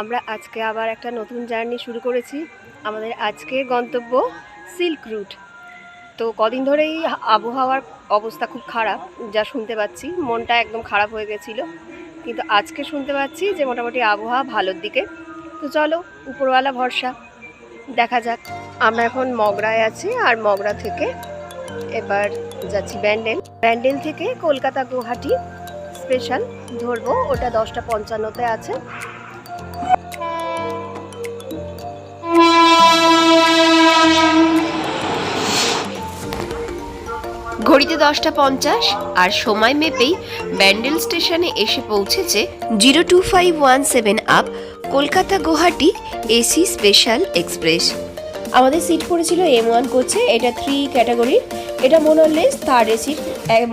আমরা আজকে আবার একটা নতুন জার্নি শুরু করেছি। আমাদের আজকে গন্তব্য সিল্ক রুট। তো কদিন ধরেই আবহাওয়ার অবস্থা খুব খারাপ, যা শুনতে পাচ্ছি। মনটা একদম খারাপ হয়ে গেছিল। কিন্তু আজকে শুনতে পাচ্ছি যে মোটামুটি আবহাওয়া ভালোর দিকে। তো চলো, উপরওয়ালা ভরসা। দেখা যাক। আমরা এখন মগরায় আছি আর মগরা থেকে এবার যাচ্ছি ব্যান্ডেল। ব্যান্ডেল থেকে কলকাতা গুয়াহাটি স্পেশাল ধরবো। ওটা দশটা পঞ্চান্নতে আছে। ঘড়িতে দশটা পঞ্চাশ আর সময় মেপেই ব্যান্ডেল স্টেশনে এসে পৌঁছেছে zero two five one seven up Kolkata Guwahati AC special express. আমাদের সিট পড়েছিল এম ওয়ান কোচে এটা থ্রি ক্যাটাগরির এটা মোনলেস থার্ড এসির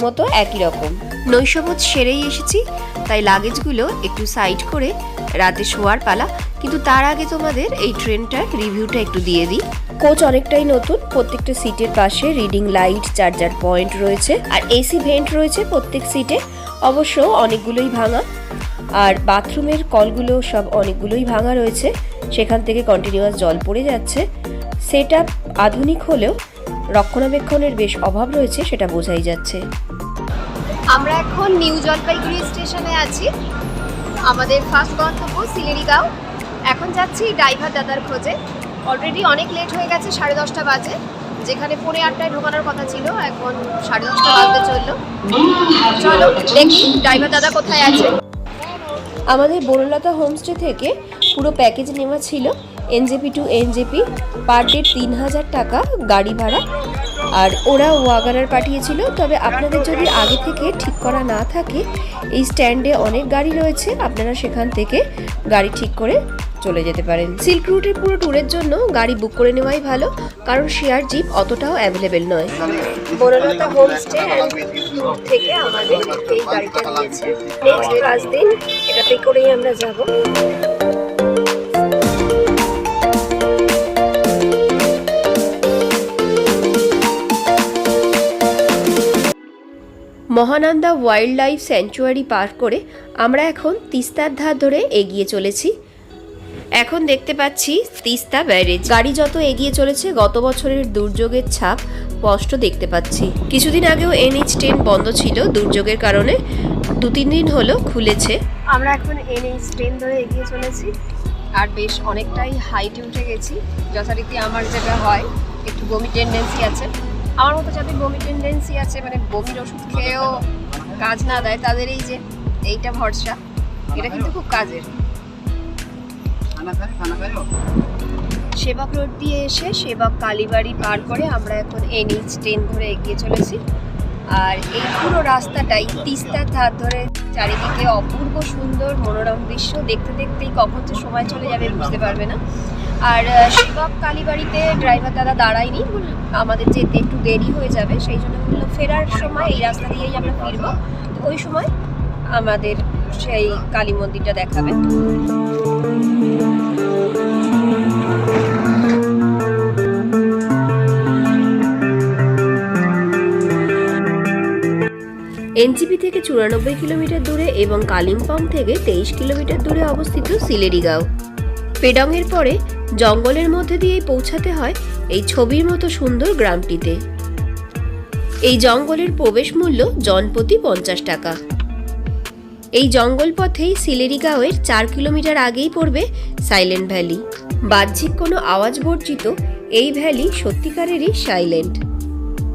মতো একই রকম। নৈশবোধ সেরেই এসেছি, তাই লাগেজগুলো একটু সাইড করে রাতে শোয়ার পালা, কিন্তু তার আগে তোমাদের এই ট্রেনটার রিভিউটা একটু দিয়ে দিই। কোচ অনেকটাই নতুন। প্রত্যেকটা সিটের পাশে রিডিং লাইট, চার্জার পয়েন্ট রয়েছে। আর এসি ভেন্ট রয়েছে প্রত্যেক সিটে। অবশ্য অনেকগুলোই ভাঙা। আর বাথরুমের কলগুলো সব অনেকগুলোই ভাঙা রয়েছে। সেখান থেকে কন্টিনিউয়াস জল পড়ে যাচ্ছে। সেট আধুনিক হলেও রক্ষণাবেক্ষণের বেশ অভাব রয়েছে, সেটা বোঝাই যাচ্ছে। আমরা এখন নিউ জলপাইগুড়ি স্টেশনে আছি। আমাদের ফার্স্ট গন্তব্য সিলেরিগাঁও। এখন যাচ্ছি ড্রাইভার দাদার খোঁজে। অলরেডি অনেক লেট হয়ে গেছে, সাড়ে দশটা বাজে। যেখানে পৌনে আটটায় ঢোকানোর কথা ছিল, এখন সাড়ে দশটা বাজতে চলল। চলো, দেখি ড্রাইভার দাদা কোথায় আছে? আমাদের বনলতা হোমস্টে থেকে পুরো প্যাকেজ নেওয়া ছিল NJP to NJP per day তিন হাজার টাকা গাড়ি ভাড়া। আর ওরা ওয়াগানার পাঠিয়েছিল, তবে আপনাদের যদি আগে থেকে ঠিক করা না থাকে, এই স্ট্যান্ডে অনেক গাড়ি রয়েছে, আপনারা সেখান থেকে গাড়ি ঠিক করে চলে যেতে পারেন। সিল্ক রুটের পুরো ট্যুরের জন্য গাড়ি বুক করে নেওয়াই ভালো, কারণ শেয়ার জিপ অতটাও অ্যাভেলেবেল নয়। বনলতা হোমস্টে থেকে আমাদের এই গাড়িটা নিয়েছে নেক্সট পাঁচ দিন এটাতে করেই আমরা যাব। মহানন্দা ওয়াইল্ড লাইফ স্যাংচুয়ারি পার করে আমরা এখন তিস্তার ধার ধরে এগিয়ে চলেছি। এখন দেখতে পাচ্ছি তিস্তা ব্যারেজ। গাড়ি যত এগিয়ে চলেছে, গত বছরের দুর্যোগের ছাপ স্পষ্ট দেখতে পাচ্ছি। কিছুদিন আগেও এনএইচ টেন বন্ধ ছিল, দুর্যোগের কারণে দু তিন দিন হলো খুলেছে। আমরা এখন এনএইচ ট্রেন ধরে এগিয়ে চলেছি, আর বেশ অনেকটাই হাইটে উঠে গেছি। যথারীতি আমার যেটা হয়, একটু বমি টেন্ডেন্সি আছে। আমার মতো যাদের বমি টেন্ডেন্সি আছে মানে বমির ওষুধ খেয়েও কাজ না দেয়, তাদের এই যে এইটা ভরসা, এটা কিন্তু খুব কাজের। সেবক রোড দিয়ে এসে সেবক কালীবাড়ি পার করে আমরা এখন এনএইচ ট্রেন ধরে এগিয়ে চলেছি। আর এই পুরো রাস্তাটাই তিস্তার ধার ধরে চারিদিকে অপূর্ব সুন্দর মনোরম দৃশ্য। দেখতে দেখতেই কখন যে সময় চলে যাবে বুঝতে পারবে না। আর সেবক কালীবাড়িতে ড্রাইভার দাদা দাঁড়ায়নি। আমাদের যেতে একটু দেরি হয়ে যাবে, সেই জন্য বলল ফেরার সময় এই রাস্তা দিয়েই আমরা ফিরবো। ওই সময় আমাদের সেই কালী মন্দিরটা দেখাবে। এনজিপি থেকে চুরানব্বই কিলোমিটার দূরে এবং কালিম্পং থেকে তেইশ কিলোমিটার দূরে অবস্থিত সিলেরিগাঁও। পেডংয়ের পরে জঙ্গলের মধ্যে দিয়েই পৌঁছাতে হয় এই ছবির মতো সুন্দর গ্রামটিতে। এই জঙ্গলের প্রবেশ মূল্য জনপ্রতি পঞ্চাশ টাকা। এই জঙ্গল পথেই সিলেরিগাঁওয়ের চার কিলোমিটার আগেই পড়বে সাইলেন্ট ভ্যালি। বাহ্যিক কোনো আওয়াজ বর্জিত এই ভ্যালি সত্যিকারেরই সাইলেন্ট।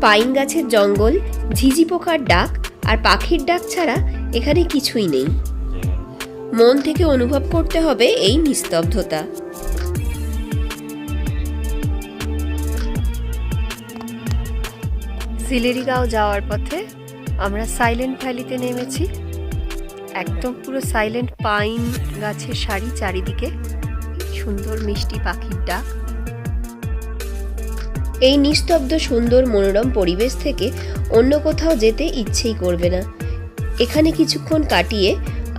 পাইন গাছের জঙ্গল, ঝিঝি পোকার ডাক আর পাখির ডাক ছাড়া এখানে কিছুই নেই। মন থেকে অনুভব করতে হবে এই নিস্তব্ধতা। সিলেরিগাঁও যাওয়ার পথে আমরা সাইলেন্ট ভ্যালিতে নেমেছি। একদম পুরো সাইলেন্ট পাইন গাছের সারি চারিদিকে। সুন্দর মিষ্টি পাখির ডাক। এই নিস্তব্ধ সুন্দর মনোরম পরিবেশ থেকে অন্য কোথাও যেতে ইচ্ছেই করবে না। এখানে কিছুক্ষণ কাটিয়ে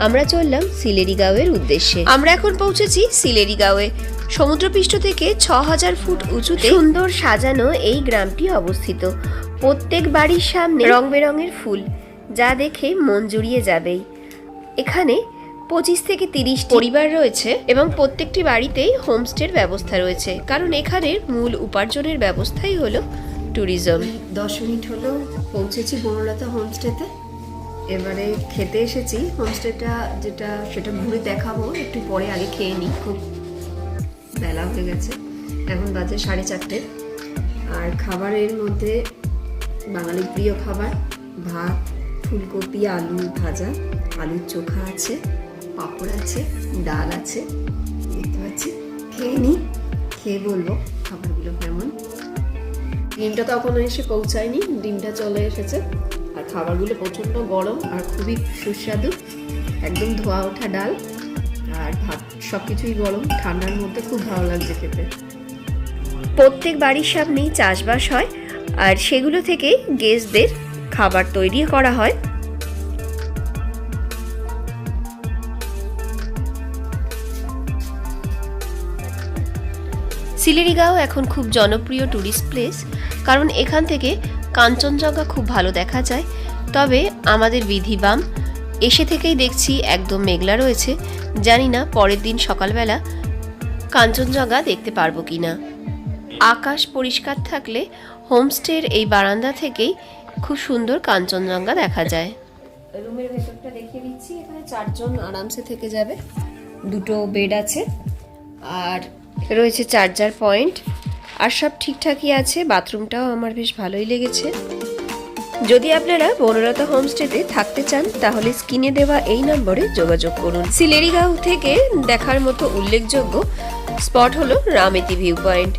আমরা চললাম সিলেরিগাঁওয়ের উদ্দেশ্যে। আমরা এখন পৌঁছেছি সিলেরিগাঁওয়ে। সমুদ্রপৃষ্ঠ থেকে ছ হাজার ফুট উঁচুতে সুন্দর সাজানো এই গ্রামটি অবস্থিত। প্রত্যেক বাড়ির সামনে রং বেরঙের ফুল, যা দেখে মন জুড়িয়ে যাবেই। এখানে পঁচিশ থেকে তিরিশ পরিবার রয়েছে এবং প্রত্যেকটি বাড়িতেই হোমস্টের ব্যবস্থা রয়েছে। কারণ এখানের মূল উপার্জনের ব্যবস্থাই হলো ট্যুরিজম দশ মিনিট হলো পৌঁছেছি বনলতা হোমস্টেতে এবারে খেতে এসেছি। হোমস্টেটা যেটা সেটা ঘুরে দেখাবো। একটু পরে আগে খেয়ে নিই। খুব বেলা হয়ে গেছে। এখন বাজে সাড়ে চারটে। আর খাবারের মধ্যে বাঙালির প্রিয় খাবার ভাত ফুলকপি আলু ভাজা। আলুর চোখা আছে, পাঁপড় আছে, ডাল আছে দেখতে পাচ্ছি খেয়ে নিই খেয়ে বলব খাবারগুলো কেমন। ডিমটা তখনও এসে পৌঁছায়নি, ডিমটা চলে এসেছে। আর খাবারগুলো প্রচণ্ড গরম আর খুবই সুস্বাদু। একদম ধোয়া ওঠা ডাল আর ভাত সব কিছুই গরম। ঠান্ডার মধ্যে খুব ভালো লাগছে খেতে। প্রত্যেক বাড়ির সামনেই চাষবাস হয় আর সেগুলো থেকেই গেস্টদের খাবার তৈরি করা হয়। সিলেরিগাঁও এখন খুব জনপ্রিয় ট্যুরিস্ট প্লেস কারণ এখান থেকে কাঞ্চনজঙ্ঘা খুব ভালো দেখা যায়। তবে আমাদের বিধিবাম এসে থেকেই দেখছি একদম মেঘলা রয়েছে। জানি না পরের দিন সকালবেলা কাঞ্চনজঙ্ঘা দেখতে পারব কি না আকাশ পরিষ্কার থাকলে হোমস্টের এই বারান্দা থেকেই খুব সুন্দর কাঞ্চনজঙ্ঘা দেখা যায়। রুমের ভেতরটা দেখিয়ে দিচ্ছি, এখানে চারজন আরামসে থেকে যাবে। দুটো বেড আছে, আর রয়েছে চার্জার পয়েন্ট। আর সব ঠিকঠাকই আছে, বাথরুমটাও আমার বেশ ভালোই লেগেছে। যদি আপনারা বনলতা হোমস্টেতে থাকতে চান, তাহলে স্ক্রিনে দেওয়া এই নম্বরে যোগাযোগ করুন। সিলেরিগাঁও থেকে দেখার মতো উল্লেখযোগ্য স্পট হলো রামেতি ভিউ পয়েন্ট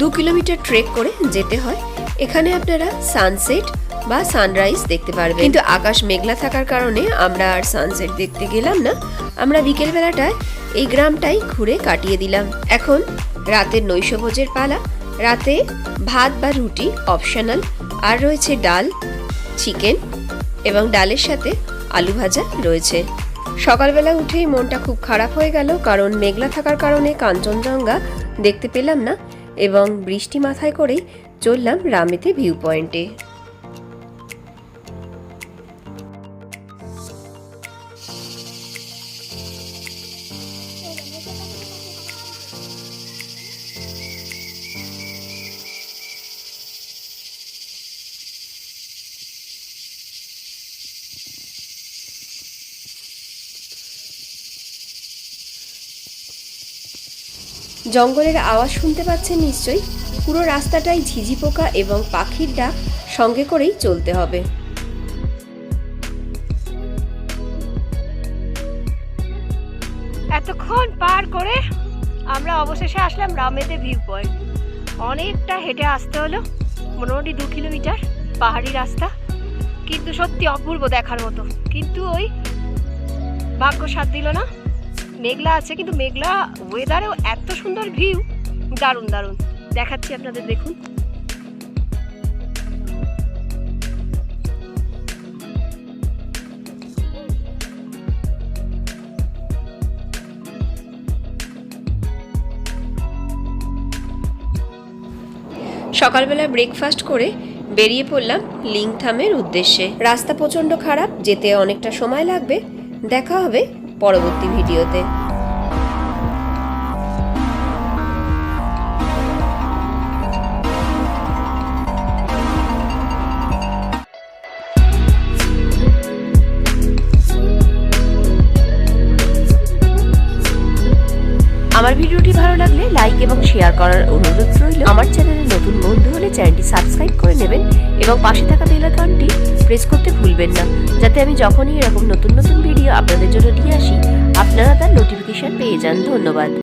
দু কিলোমিটার ট্রেক করে যেতে হয়। এখানে আপনারা সানসেট বা সানরাইজ দেখতে পারবে কিন্তু আকাশ মেঘলা থাকার কারণে আমরা আর সানসেট দেখতে গেলাম না। আমরা বিকেলবেলাটায় এই গ্রামটাই ঘুরে কাটিয়ে দিলাম। এখন রাতের নৈশভোজের পালা। রাতে ভাত বা রুটি অপশনাল আর রয়েছে ডাল চিকেন এবং ডালের সাথে আলু ভাজা রয়েছে। সকালবেলা উঠেই মনটা খুব খারাপ হয়ে গেল কারণ মেঘলা থাকার কারণে কাঞ্চনজঙ্ঘা দেখতে পেলাম না এবং বৃষ্টি মাথায় করেই চললাম রামেতে ভিউ পয়েন্টে জঙ্গলের আওয়াজ শুনতে পাচ্ছেন নিশ্চয়ই। পুরো রাস্তাটাই ঝিঝি পোকা এবং পাখির ডাক সঙ্গে করেই চলতে হবে। এতক্ষণ পার করে আমরা অবশেষে আসলাম রামেতে ভিউ পয়েন্ট অনেকটা হেঁটে আসতে হলো, মোটামুটি দু কিলোমিটার পাহাড়ি রাস্তা। কিন্তু সত্যি অপূর্ব দেখার মতো। কিন্তু ওই ভাগ্য সাথ দিল না। মেঘলা আছে, কিন্তু মেঘলা ওয়েদারেও এত সুন্দর ভিউ দারুণ দারুণ। দেখাচ্ছি আপনাদের, দেখুন। সকালবেলা ব্রেকফাস্ট করে বেরিয়ে পড়লাম লিংথামের উদ্দেশ্যে। রাস্তা প্রচণ্ড খারাপ, যেতে অনেকটা সময় লাগবে। দেখা হবে পরবর্তী ভিডিওতে। আমার ভিডিওটি ভালো লাগলে লাইক এবং শেয়ার করার অনুরোধ রইল। আমার চ্যানেলে নতুন বন্ধু হলে চ্যানেলটি সাবস্ক্রাইব করে নেবেন এবং পাশে থাকা বেল আইকনটি প্রেস করতে ভুলবেন না, যাতে আমি যখনই এরকম নতুন নতুন ভিডিও আপনাদের জন্য নিয়ে আসি, আপনারা তার নোটিফিকেশন পেয়ে যান। ধন্যবাদ।